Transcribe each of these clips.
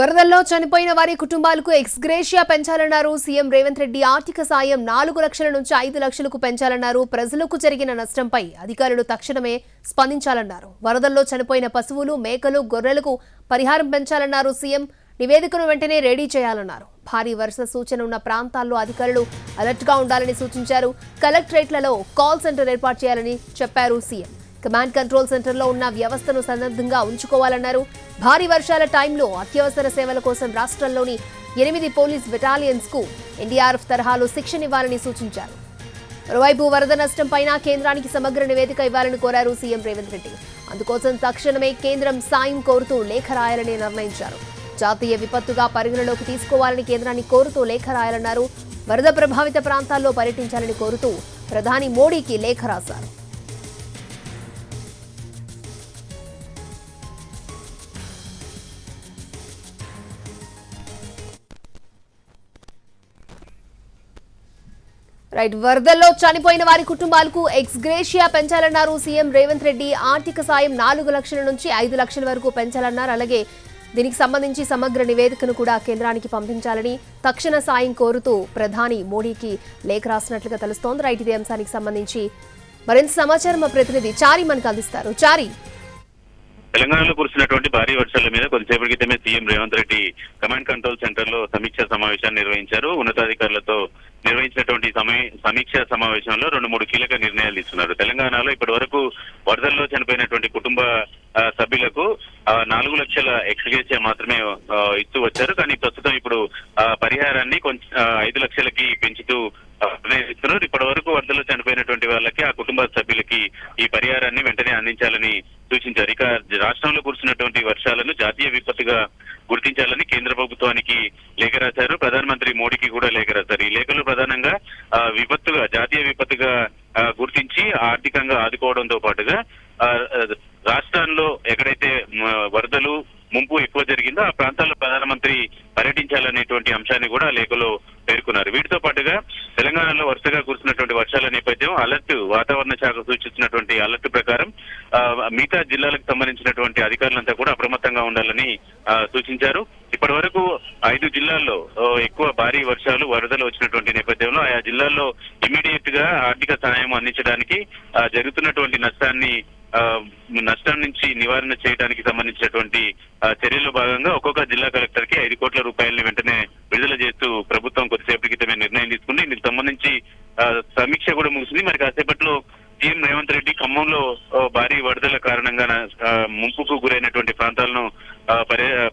వరదల్లో చనిపోయిన వారి కుటుంబాలకు ఎక్స్గ్రేషియా పెంచాలన్నారు. సీఎం రేవంత్ రెడ్డి ఆర్థిక సాయం నాలుగు లక్షల నుంచి ఐదు లక్షలకు పెంచాలన్నారు. ప్రజలకు జరిగిన నష్టంపై అధికారులు తక్షణమే స్పందించాలన్నారు. వరదల్లో చనిపోయిన పశువులు మేకలు గొర్రెలకు పరిహారం పెంచాలన్నారు సీఎం. నివేదికను వెంటనే రెడీ చేయాలన్నారు. భారీ వర్ష సూచన ఉన్న ప్రాంతాల్లో అధికారులు అలర్ట్గా ఉండాలని సూచించారు. కలెక్టరేట్లలో కాల్ సెంటర్ ఏర్పాటు చేయాలని చెప్పారు సీఎం. కమాండ్ కంట్రోల్ సెంటర్లో ఉన్న వ్యవస్థను సన్నద్ధంగా ఉంచుకోవాలన్నారు. భారీ వర్షాల టైంలో అత్యవసర సేవల కోసం రాష్ట్రంలోని ఎనిమిది పోలీస్ బెటాలియన్స్కు ఎన్డీఆర్ఎఫ్ తరహాలో శిక్షణ ఇవ్వాలని సూచించారు. మరోవైపు వరద నష్టం పైన కేంద్రానికి సమగ్ర నివేదిక ఇవ్వాలని కోరారు సీఎం రేవంత్ రెడ్డి. అందుకోసం తక్షణమే కేంద్రం సాయం కోరుతూ లేఖ రాయాలని నిర్ణయించారు. జాతీయ విపత్తుగా పరిగణలోకి తీసుకోవాలని కేంద్రాన్ని కోరుతూ లేఖ రాయాలన్నారు. వరద ప్రభావిత ప్రాంతాల్లో పర్యటించాలని కోరుతూ ప్రధాని మోడీకి లేఖ రాశారు. రైట్ వరదల్లో చనిపోయిన వారి కుటుంబాలకు ఎక్స్గ్రేషియా పెంచాలన్నారు సీఎం రేవంత్ రెడ్డి. ఆర్థిక సాయం నాలుగు లక్షల నుంచి ఐదు లక్షల వరకు పెంచాలన్నారు. అలాగే దీనికి సంబంధించి సమగ్ర నివేదికను కూడా కేంద్రానికి పంపించాలని తక్షణ సాయం కోరుతూ ప్రధాని మోడీకి లేఖ రాసినట్లుగా తెలుస్తోంది. రైట్ ఇదే అంశానికి సంబంధించి మరింత సమాచారం మా ప్రతినిధి చారి మనకు అందిస్తారు. చారి. తెలంగాణలో కురిసినటువంటి భారీ వర్షాల మీద కొద్దిసేపటి క్రితమే CM Revanth Reddy command control సెంటర్లో సమీక్ష సమావేశాన్ని నిర్వహించారు. ఉన్నతాధికారులతో నిర్వహించినటువంటి సమయ సమీక్ష సమావేశంలో రెండు మూడు కీలక నిర్ణయాలు తీసుకున్నారు. తెలంగాణలో ఇప్పటి వరకు వరదల్లో చనిపోయినటువంటి కుటుంబ సభ్యులకు నాలుగు లక్షల ఎక్స్గ్రేషియా మాత్రమే ఇస్తూ వచ్చారు. కానీ ప్రస్తుతం ఇప్పుడు పరిహారాన్ని కొంచెం ఐదు లక్షలకి పెంచుతూ నిర్ణయిస్తున్నారు ఇప్పటి వరకు వరదలో చనిపోయినటువంటి వాళ్ళకి ఆ కుటుంబ సభ్యులకి ఈ పరిహారాన్ని వెంటనే అందించాలని సూచించారు. ఇక రాష్ట్రంలో కురిసినటువంటి వర్షాలను జాతీయ విపత్తుగా గుర్తించాలని కేంద్ర ప్రభుత్వానికి లేఖ రాశారు. ప్రధానమంత్రి మోడీకి కూడా లేఖ రాశారు. ఈ లేఖలు ప్రధానంగా ఆ, విపత్తుగా జాతీయ విపత్తుగా గుర్తించి ఆర్థికంగా ఆదుకోవడంతో పాటుగా రాష్ట్రంలో రాష్ట్రాల్లో ఎక్కడైతే వరదలు ముంపు ఎక్కువ జరిగిందో? ఆ ప్రాంతాల్లో ప్రధానమంత్రి పర్యటించాలనేటువంటి అంశాన్ని కూడా లేఖలో పేర్కొన్నారు. వీటితో పాటుగా తెలంగాణలో వరుసగా కురిసినటువంటి వర్షాల నేపథ్యం అలర్ట్ వాతావరణ శాఖ సూచిస్తున్నటువంటి అలర్ట్ ప్రకారం ఆ, మిగతా జిల్లాలకు సంబంధించినటువంటి అధికారులంతా కూడా అప్రమత్తంగా ఉండాలని ఆ, సూచించారు. ఇప్పటి వరకు ఐదు జిల్లాల్లో ఎక్కువ భారీ వర్షాలు వరదలు వచ్చినటువంటి నేపథ్యంలో ఆయా జిల్లాల్లో ఇమీడియట్గా ఆర్థిక సహాయం అందించడానికి ఆ, జరుగుతున్నటువంటి నష్టాన్ని నష్టం నుంచి నివారణ చేయడానికి సంబంధించినటువంటి చర్యల్లో భాగంగా ఒక్కొక్క జిల్లా కలెక్టర్కి ఐదు కోట్ల రూపాయలని వెంటనే విడుదల చేస్తూ ప్రభుత్వం కొద్దిసేపటి క్రితమే నిర్ణయం తీసుకుంది. దీనికి సంబంధించి ఆ, సమీక్ష కూడా ముగిసింది. మరి కాసేపట్లో సీఎం రేవంత్ రెడ్డి ఖమ్మంలో భారీ వరదల కారణంగా ముంపుకు గురైనటువంటి ప్రాంతాలను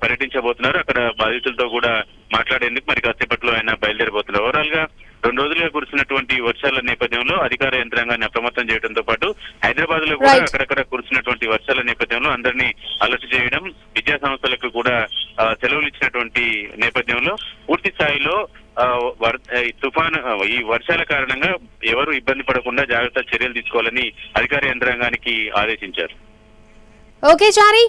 పర్యటించబోతున్నారు. అక్కడ బాధితులతో కూడా మాట్లాడేందుకు మరి కాసేపట్లో ఆయన బయలుదేరబోతున్నారు. ఓవరాల్గా రెండు రోజులుగా కురిసినటువంటి వర్షాల నేపథ్యంలో అధికార యంత్రాంగాన్ని అప్రమత్తం చేయడంతో పాటు హైదరాబాద్లో కూడా. అక్కడక్కడ కురిసినటువంటి వర్షాల నేపథ్యంలో అందరినీ అలర్ట్ చేయడం విద్యా సంస్థలకు కూడా సెలవులు ఇచ్చినటువంటి నేపథ్యంలో పూర్తి స్థాయిలో తుఫాను ఈ వర్షాల కారణంగా ఎవరు ఇబ్బంది పడకుండా జాగ్రత్త చర్యలు తీసుకోవాలని అధికార యంత్రాంగానికి ఆదేశించారు. ఓకే చారి